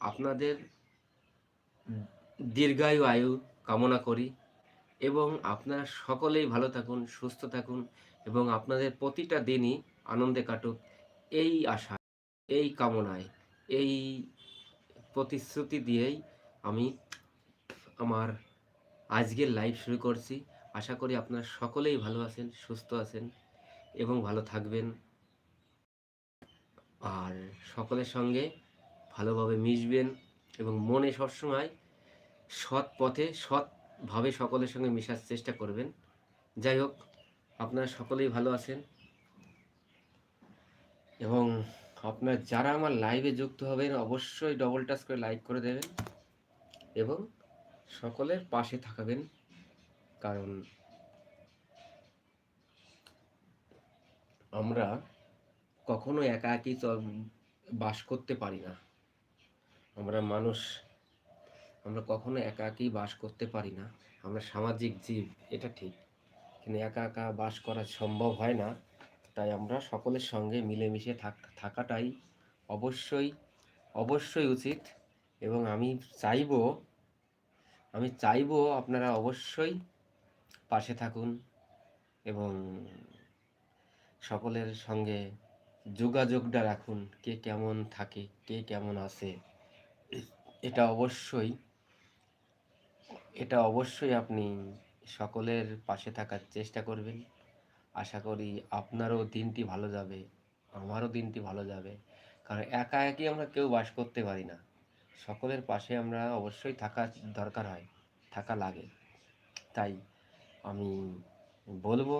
আপনাদের দীর্ঘায়ু আয়ু কামনা করি এবং আপনারা সকলেই ভালো থাকুন, সুস্থ থাকুন এবং আপনাদের প্রতিটা দিনই আনন্দে কাটুক। এই আশা, এই কামনায়, এই প্রতিশ্রুতি দিয়েই আমি আমার আজকের লাইভ শুরু করছি। আশা করি আপনারা সকলেই ভালো আছেন, সুস্থ আছেন এবং ভালো থাকবেন। আর সকলের সঙ্গে ভালোভাবে মিশবেন এবং মনে সবসময় সৎ পথে, সৎভাবে সকলের সঙ্গে মেশার চেষ্টা করবেন। যাই হোক, আপনারা সকলেই ভালো আছেন এবং আপনার যারা আমার লাইভে যুক্ত হবেন, অবশ্যই ডবল টাচ করে লাইক করে দেবেন এবং সকলের পাশে থাকাবেন। কারণ আমরা কখনো একা একই বাস করতে পারি না। আমরা মানুষ, আমরা কখনো একা একই বাস করতে পারি না। আমরা সামাজিক জীব, এটা ঠিক। কিন্তু একা একা বাস করা সম্ভব হয় না। তাই আমরা সকলের সঙ্গে মিলেমিশে থাক, থাকাটাই অবশ্যই অবশ্যই উচিত। এবং আমি চাইব, আমি চাইব আপনারা অবশ্যই পাশে থাকুন এবং সকলের সঙ্গে যোগাযোগটা রাখুন, কে কেমন থাকে, কে কেমন আছে। এটা অবশ্যই। এটা অবশ্যই আপনি সকলের পাশে থাকার চেষ্টা করবেন। আশা করি আপনারও দিনটি ভালো যাবে, আমারও দিনটি ভালো যাবে। কারণ একা একই আমরা কেউ বাস করতে পারি না। সকলের পাশে আমরা অবশ্যই থাকা দরকার হয়, থাকা লাগে। তাই আমি বলব,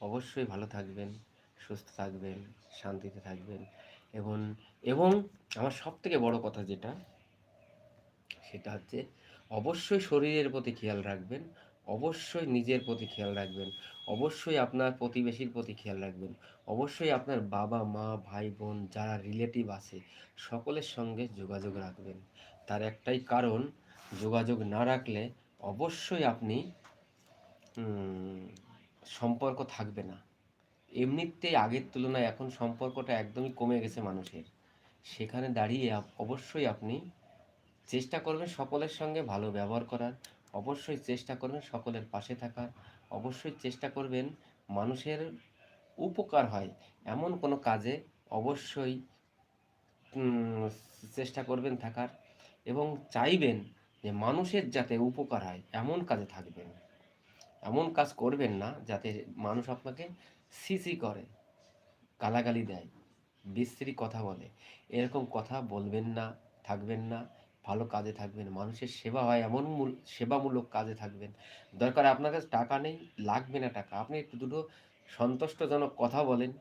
অবশ্যই ভালো থাকবেন, সুস্থ থাকবেন, শান্তিতে থাকবেন। এবং এবং আমার সব থেকে বড় কথা যেটা সেটা হচ্ছে অবশ্যই শরীরের প্রতি খেয়াল রাখবেন, অবশ্যই নিজের প্রতি খেয়াল রাখবেন, অবশ্যই আপনার প্রতিবেশীর প্রতি খেয়াল রাখবেন, অবশ্যই আপনার বাবা, মা, ভাই, বোন যারা রিলেটিভ আছে, সকলের সঙ্গে যোগাযোগ রাখবেন। তার একটাই কারণ, যোগাযোগ না রাখলে অবশ্যই আপনি সম্পর্ক থাকবে না। এমনিতেই আগের তুলনায় এখন সম্পর্কটা একদমই কমে গেছে মানুষের। সেখানে দাঁড়িয়ে অবশ্যই আপনি চেষ্টা করবেন সকলের সঙ্গে ভালো ব্যবহার করার। অবশ্যই চেষ্টা করবেন সকলের পাশে থাকার। অবশ্যই চেষ্টা করবেন মানুষের উপকার হয় এমন কোনো কাজে অবশ্যই চেষ্টা করবেন থাকার এবং চাইবেন যে মানুষের যাতে উপকার হয় এমন কাজে থাকবেন। এমন কাজ করবেন না যাতে মানুষ আপনাকে সিসি করে, গালাগালি দেয়, বিশ্রী কথা বলে। এরকম কথা বলবেন না, থাকবেন না। ভালো কাজে থাকবেন, মানুষের সেবা হয় এমন মূল- সেবামূলক কাজে থাকবেন। দরকার আপনার কাছে টাকা নেই, লাগবে না টাকা। আপনি একটু দুটো সন্তুষ্টজনক কথা বলেন,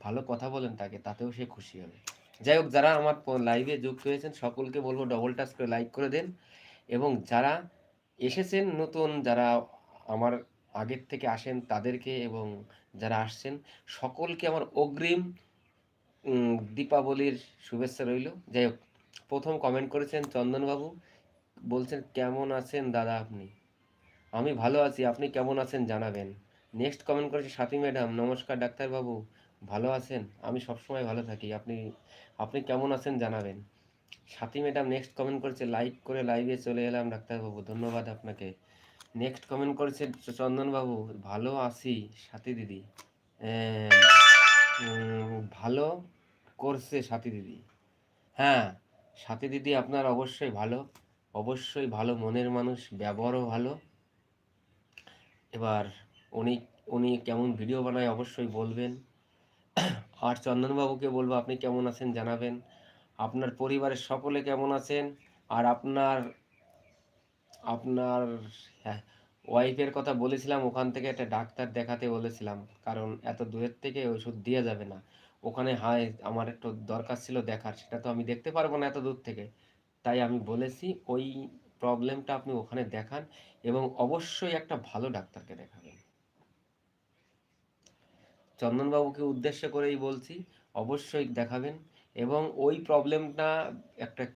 ভালো কথা বলেন তাকে, তাতেও সে খুশি হবে। যাই হোক, যারা আমার লাইভে যুক্ত হয়েছেন, সকলকে বলব ডবল টাচ করে লাইক করে দেন এবং যারা এসেছেন নতুন, যারা আমার আগের থেকে আসেন তাদেরকে এবং যারা আসছেন, সকলকে আমার অগ্রিম দীপাবলির শুভেচ্ছা রইল। যাই হোক প্রথম কমেন্ট করেছেন চন্দনবাবু। বলছেন, কেমন আছেন দাদা আপনি? আমি ভালো আছি, আপনি কেমন আছেন জানাবেন। নেক্সট কমেন্ট করেছে সাথী ম্যাডাম নমস্কার ডাক্তারবাবু, ভালো আছেন? আমি সবসময় ভালো থাকি, আপনি আপনি কেমন আছেন জানাবেন। সাথী ম্যাডাম নেক্সট কমেন্ট করেছে লাইক করে লাইভে চলে এলাম ডাক্তারবাবু, ধন্যবাদ আপনাকে। নেক্সট কমেন্ট করেছে চন্দনবাবু, ভালো আছি সাথী দিদি। ভালো করছে সাথী দিদি। হ্যাঁ সাথী দিদি আপনার অবশ্যই ভালো অবশ্যই ভালো মনের মানুষ, ব্যবহারও ভালো। এবার উনি উনি কেমন ভিডিও বানায় অবশ্যই বলবেন। আর চন্দনবাবুকে বলব, আপনি কেমন আছেন জানাবেন। আপনার পরিবারের সকলে কেমন আছেন? আর আপনার আপনার হ্যাঁ ওয়াইফের কথা বলেছিলাম, ওখান থেকে একটা ডাক্তার দেখাতে বলেছিলাম। কারণ এত দূরের থেকে ওষুধ দেওয়া যাবে না। ওখানে, হায়, আমার একটু দরকার ছিল দেখার, সেটা তো আমি দেখতে পারব না এত দূর থেকে। তাই আমি বলেছি, ওই প্রবলেমটা আপনি ওখানে দেখান এবং অবশ্যই একটা ভালো ডাক্তারকে দেখাবেন। চন্দনবাবুকে উদ্দেশ্য করেই বলছি, অবশ্যই দেখাবেন এবং ওই প্রবলেমটা একটা